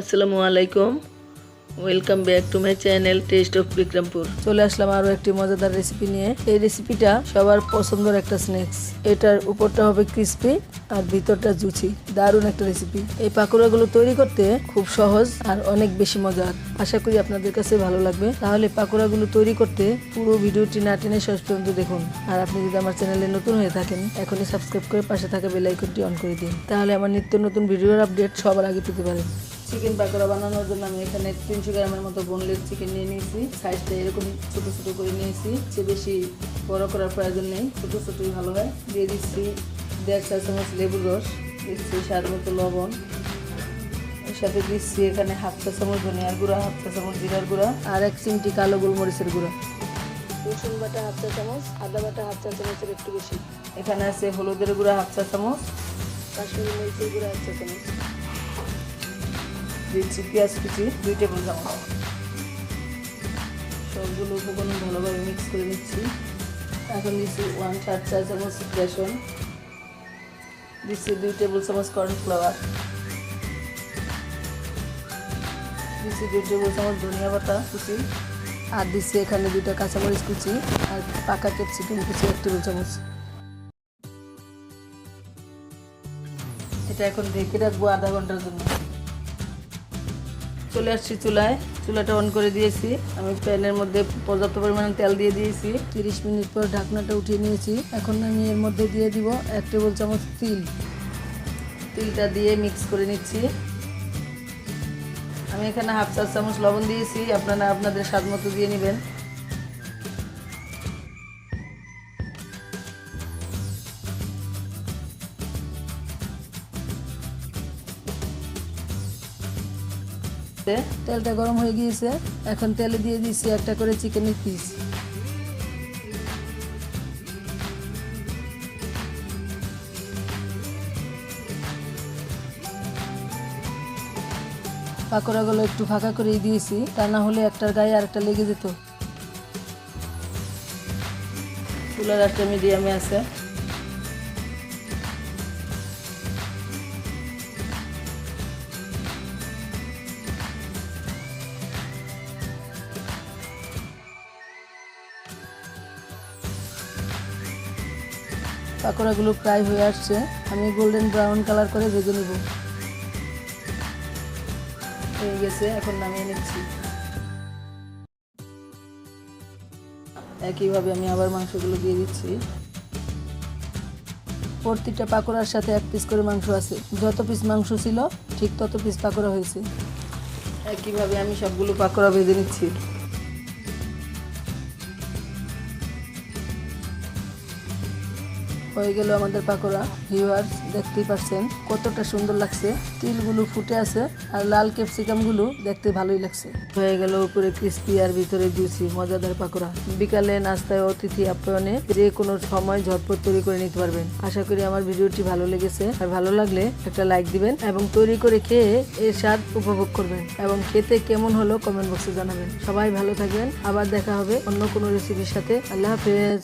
আসসালামু আলাইকুম। Welcome back to my channel taste of Bikrampur চলে আসলাম আরও একটি মজাদার রেসিপি নিয়ে। এই রেসিপিটা সবার পছন্দের একটা স্ন্যাক্স এটার উপরটা হবে ক্রিস্পি আর ভিতরটা জুচি। দারুণ একটা রেসিপি এই পাকোড়াগুলো তৈরি করতে খুব সহজ আর অনেক বেশি মজার। আশা করি আপনাদের কাছে ভালো লাগবে। তাহলে পাকোড়াগুলো তৈরি করতে পুরো ভিডিওটি না টেনে শেষ পর্যন্ত দেখুন। আর আপনি যদি আমার চ্যানেলে নতুন হয়ে থাকেন, এখনই সাবস্ক্রাইব করে পাশে থাকা বেল আইকনটি অন করে দিন। তাহলে আমার নিত্য নতুন ভিডিওর আপডেট সবার আগে পেতে পারেন। চিকেন পাকোড়া বানানোর জন্য আমি এখানে তিনশো গ্রামের মতো বোনলেস চিকেন নিয়ে নিয়েছি। সাইজটা এরকম ছোট ছোট করে নিয়েছি। সে বেশি বড় করার প্রয়োজন নেই ছোটো ছোটোই ভালো হয়। দিয়ে দিচ্ছি দেড় চা চামচ লেবুর রস দিচ্ছি স্বাদ মতো লবণ। এর সাথে দিচ্ছি এখানে হাফ চা চামচ ধনিয়ার গুঁড়া হাফ চা চামচ জিরার গুঁড়া আর এক চিমটি কালো গোলমরিচের গুঁড়া। রসুন বাটা হাফ চা চামচ আদা বাটা হাফ চা চামচের একটু বেশি। এখানে আছে হলুদের গুঁড়া হাফ চা চামচ। কাশ্মীরি মরিচের গুঁড়া হাফ চা চামচ। দিচ্ছি, পেঁয়াজ কুচি, দুই টেবিল চামচ। সবগুলো উপকরণ ভালোভাবে মিক্স করে নিচ্ছি। এখন দিচ্ছি ওয়ান চার চা চামচ বেসন দিচ্ছি দুই টেবিল চামচ কর্নফ্লাওয়ার দিচ্ছি দুই টেবিল চামচ ধনিয়া বাটা কুচি, আর দিচ্ছি এখানে দুইটা কাঁচামরিচ কুচি আর পাকা ক্যাপসিকাম কুচি এক টেবিল চামচ। এটা এখন ঢেকে রাখব আধা ঘণ্টার জন্য। চলে আসছি চুলায়। চুলাটা অন করে দিয়েছি। আমি প্যানের মধ্যে পর্যাপ্ত পরিমাণে তেল দিয়ে দিয়েছি। তিরিশ মিনিট পর ঢাকনাটা উঠিয়ে নিয়েছি। এখন আমি এর মধ্যে দিয়ে দিব এক টেবিল চামচ তিল। তিলটা দিয়ে মিক্স করে নিচ্ছি। আমি এখানে হাফ চা চামচ লবণ দিয়েছি। আপনারা আপনাদের স্বাদ মতো দিয়ে নেবেন। তেলটা গরম হয়ে গিয়েছে। এখন তেলে দিয়ে দিচ্ছি একটা করে চিকেনের পিস পাকোড়াগুলো একটু ফাঁকা করে দিয়েছি, তা না হলে একটার গায়ে আরেকটা লেগে যেত। চুলার একটা মিডিয়ামে আছে। পাকোড়াগুলো প্রায় হয়ে আসছে। আমি গোল্ডেন ব্রাউন কালার করে ভেজে নেব। হয়ে গেছে, এখন নামিয়ে নিচ্ছি। একইভাবে আমি আবার মাংসগুলো দিয়ে দিচ্ছি। প্রতিটা পাকোড়ার সাথে এক পিস করে মাংস আছে। যত পিস মাংস ছিল, ঠিক তত পিস পাকোড়া হয়েছে। একইভাবে আমি সবগুলো পাকোড়া ভেজে নিচ্ছি। হয়ে গেল আমাদের পাকোড়া। ভিউয়ার্স দেখতেই পাচ্ছেন কতটা সুন্দর লাগছে। তিলগুলো ফুটে আছে আর লাল ক্যাপসিকামগুলো দেখতে ভালোই লাগছে। হয়ে গেল উপরে ক্রিস্পি আর ভিতরে জুসি মজাদার পাকোড়া। বিকালে নাস্তায় অতিথি আপ্যায়নে যে কোনো সময় ঝটপট তৈরি করে নিতে পারবেন। আশা করি আমার ভিডিওটি ভালো লেগেছে। আর ভালো লাগলে একটা লাইক দিবেন এবং তৈরি করে খেয়ে এর স্বাদ উপভোগ করবেন। এবং খেতে কেমন হলো কমেন্ট বক্সে জানাবেন। সবাই ভালো থাকবেন। আবার দেখা হবে অন্য কোনো রেসিপির সাথে। আল্লাহ হাফেজ।